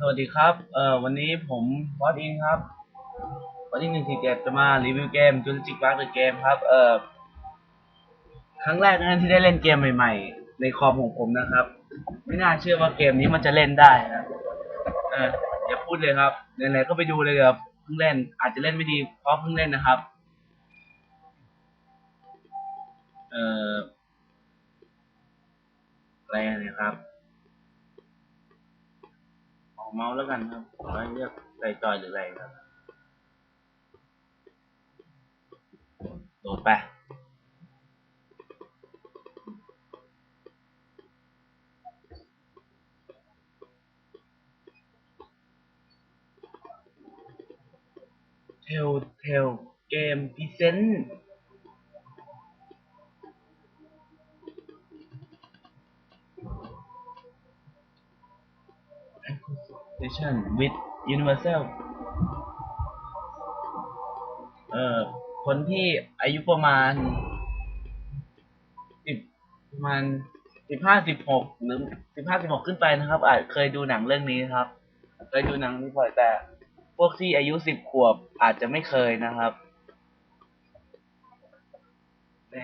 สวัสดีครับ เอ่อ วันนี้ผมบอสอินครับบอสอินหนึ่งสี่เจ็ดจะมารีวิวเกม Jurassic Park The Game ครับ เอ่อ ครั้งแรกนะที่ได้เล่นเกมใหม่ๆ ในคอมของผมนะครับ ไม่น่าเชื่อว่าเกมนี้มันจะเล่นได้นะเอออย่าพูดเลยครับไหนๆก็ไปดูเลยครับ เพิ่งเล่น อาจจะเล่นไม่ดีเพราะเพิ่งเล่นนะครับ เอ่อ อะไรนี่ยครับ เมาส์แล้วกันครับแล้เลือกใส่จอยหรืออะไรครับ โหลดไปเทลเทลเกมพรีเซน ต์ Association with Universal เอ่อคนที่อายุประมาณสิบประมาณสิบห้าสิบหกหรือสิบห้าสิบหกขึ้นไปนะครับ อาจเคยดูหนังเรื่องนี้ครับ เคยดูหนังนี้บ่อยแต่ พวกที่อายุสิบขวบอาจจะไม่เคยนะครับใน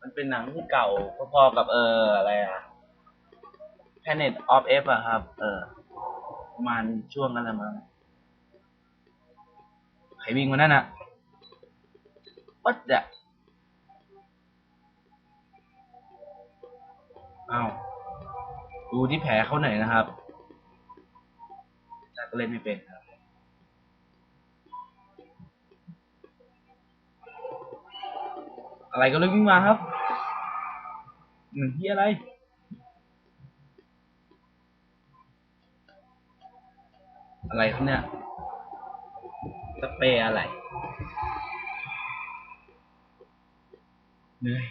มันเป็นหนังที่เก่าพอๆกับเอออะไรอะ Planet of F อะครับ เออ ประมาณช่วงนั้นแหละมั้งใครวิ่งมานั่นอะวัดจะอ้าวดูที่แผลเขาหน่อยนะครับแต่ก็เล่นไม่เป็นครับอะไรก็เลยวิ่งมาครับหนึ่งที่อะไร อะไรครับเนี่ย สเปรย์อะไรเหนื่อย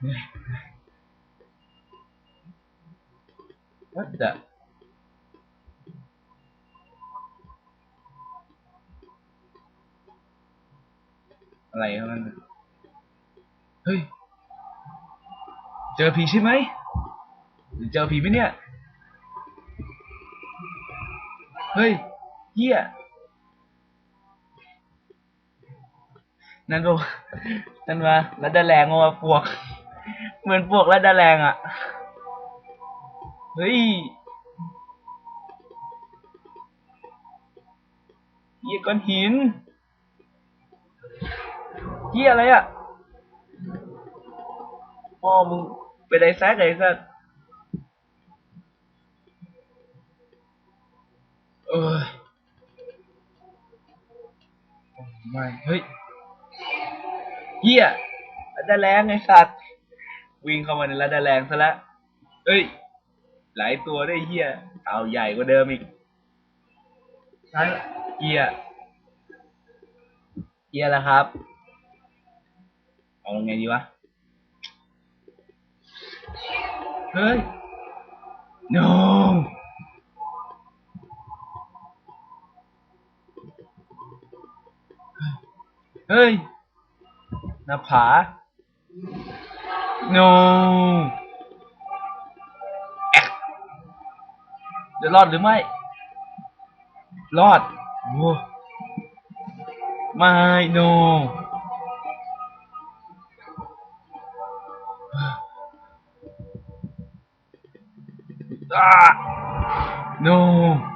เหนื่อยวัดจะอะไรครับมันน่ะเฮ้ย เจอผีใช่ไหมหรือเจอผีไหมเนี่ย เฮ้ยเหี้ยนั่นปะวะนั่นวะรัดดาแรงวะปวก เหมือนปวกรัดดาแรงอะ เฮ้ยเหี้ยก้อนหินเหี้ยอะไรอะพ่อมึงไปไดแซกไอ้สัส เอ้ยโอ้ไม่เฮ้ยเหี้ยรัดาแรงไอสัตว์ วิ่งเข้ามาในรัดดาแรงซะล้วเฮ้ย หลายตัวได้เหี้ยเต่าใหญ่กว่าเดิมอีกใช่เหี้ยเหี้ยแล้วครับ เอาไงดีวะ เฮ้ย no เฮ้ยหน้าผา no แอะจะรอดหรือไม่ รอดโอ้ไม่ no อ่าโอ้ย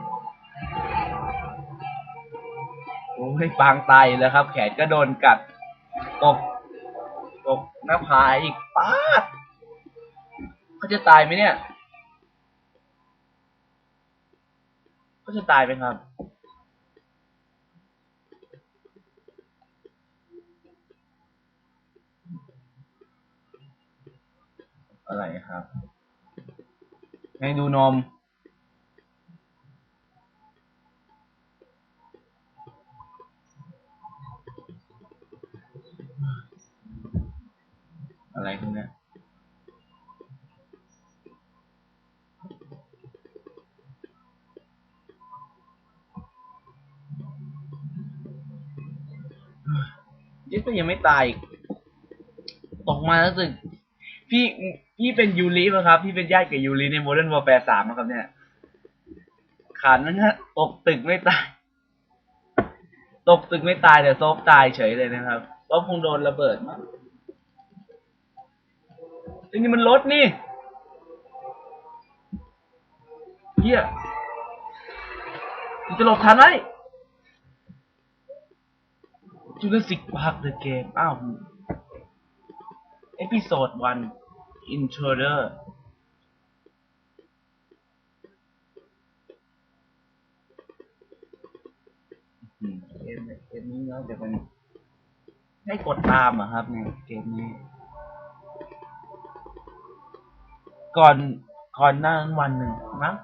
ปางตายแล้วครับ แขนก็โดนกัดตกตกหน้าผาอีกป้าดเขาจะตายไหมเนี่ยเขาจะตายไหมครับ อะไรครับ ให้ดูนม อะไรครับเนี่ยยิ่ก็ยังไม่ตาย ตกมาแล้วสึก พี่พี่เป็นยูริป่ะครับ พี่เป็นญาติกับยูริในโมเดิร์นวอร์แฟร์สามนะครับเนี่ยขานมันฮะตกตึกไม่ตาย ตกตึกไม่ตายแต่โซฟตายเฉยเลยนะครับโซฟคงโดนระเบิดมั้ง อ้นี่มันรถนี่เฮียมันจะหลบทันไหมจูเลสิกพาร์คเดอะเกมอ้าวเอพิโซดวัน Intruder อืมเกมเนี่ยเกมนี้เราจะเป็นให้กดตามเหรอะครับเนี่ยเกมนี้ ก่อนก่อนหน้านั้นวันหนึ่งมั้ง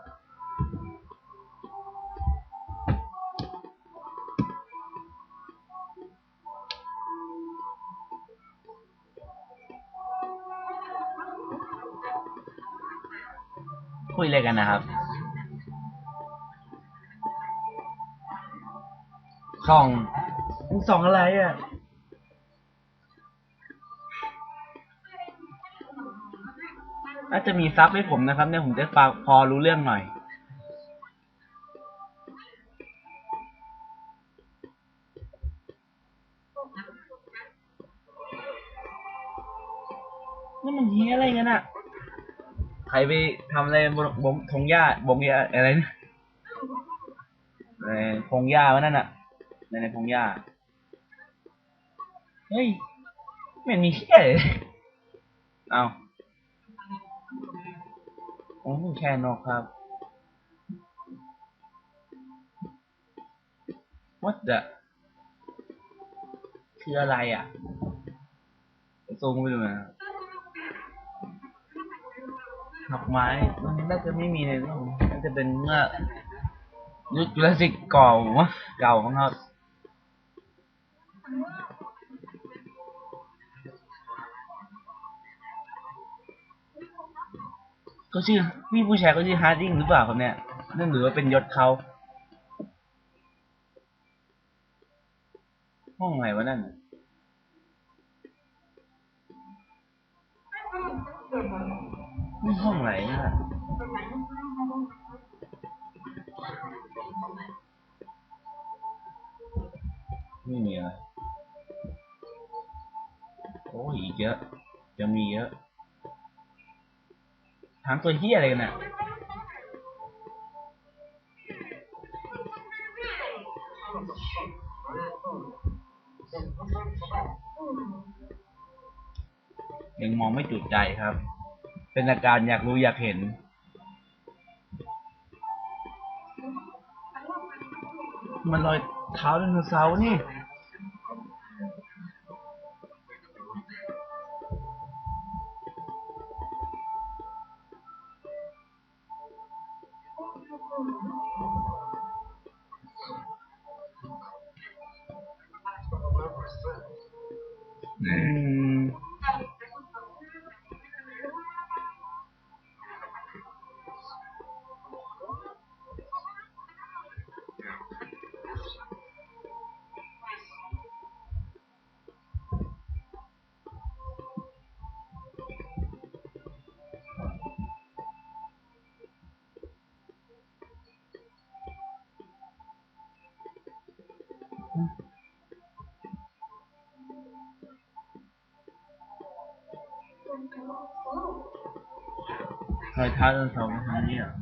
คุยอะไรกันนะครับส่องมึงส่องอะไรอะ น่าจะมีซับให้ผมนะครับ เนี่ยผมจะฟังพอรู้เรื่องหน่อย นี่มันเฮียอะไรกันอะใครไปทำอะไรบนบงทงหญ้าบงหญ้าอะไรนะในพงหญ้าวะนั่นอะในในพงหญ้าเฮ้ยไม่เห็นมีเฮียเลย เอาโอ้แค่นอกครับ what the คืออะไรอะซูมไปดูนะดอกไม้มันน่าจะไม่มีในโลกน่าจะเป็นเมื่อยุคจุลศิษย์เก่าวะเก่าของเรา เขาชื่อพี่ผู้ชายเขาชื่อฮาร์ดิงหรือเปล่าครับเนี่ยนั่นหรือว่าเป็นยศเขาห้องไหนวะนั่นนี่ห้องไหนนะไม่มีอะไรโอ้ยเยอะจะมีเยอะามตัวเฮียอะไรกันน่ะยังมองไม่จุดใจครับ เป็นอาการอยากรู้อยากเห็น มันรอยเท้าไดโนเสาร์นี่ อืม รอยเท้าไดโนเสาร์มาทางนี้อะ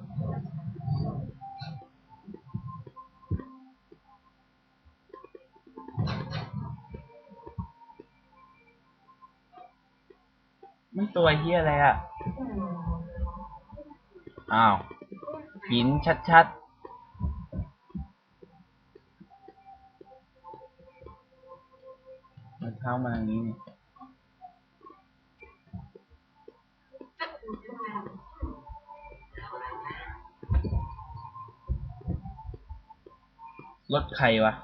ไม่ตัวเฮียอะไรอะ อ้าวหินชัดๆรอยเท้ามาทางนี้เนี่ย รถใครวะ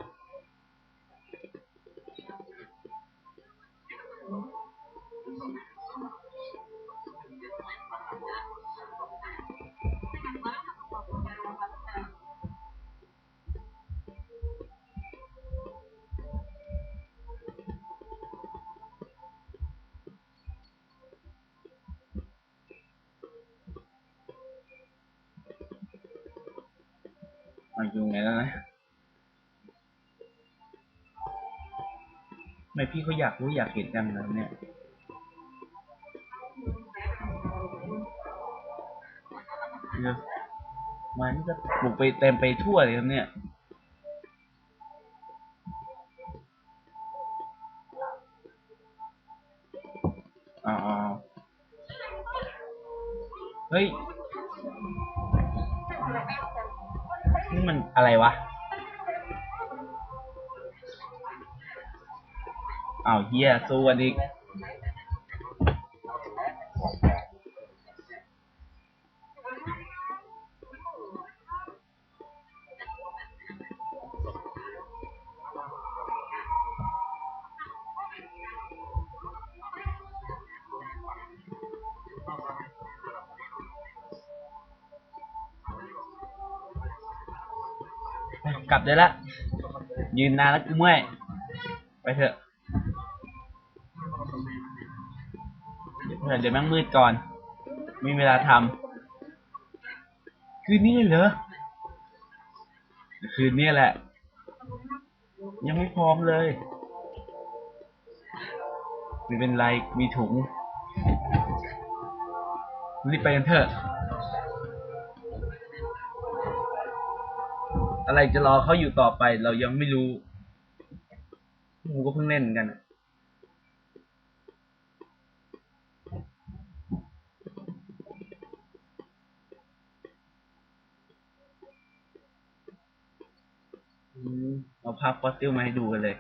อมาอยู่ไงแล้วนะ ทำไมพี่เขาอยากรู้อยากเห็นจังเลยเนี่ยเนี่ยมันก็ปลุกไปเต็มไปทั่วเลยครับเนี่ยอ้าวอ้าวเฮ้ย นี่มันอะไรวะ อ้าวเฮียสู้กันอีกกลับได้ละยืนนานแล้วกูเมื่อย ไปเถอะ เดี๋ยวแม่งมืดก่อน มีเวลาทำคืนนี้เหรอ คืนนี้แหละ ยังไม่พร้อมเลยไม่เป็นไรมีถุงรีบไปกันเถอะอะไรจะรอเขาอยู่ต่อไปเรายังไม่รู้กูก็เพิ่งเล่นเหมือนกัน อะอืมเอาภาพฟอสซิลมาให้ดูกันเลย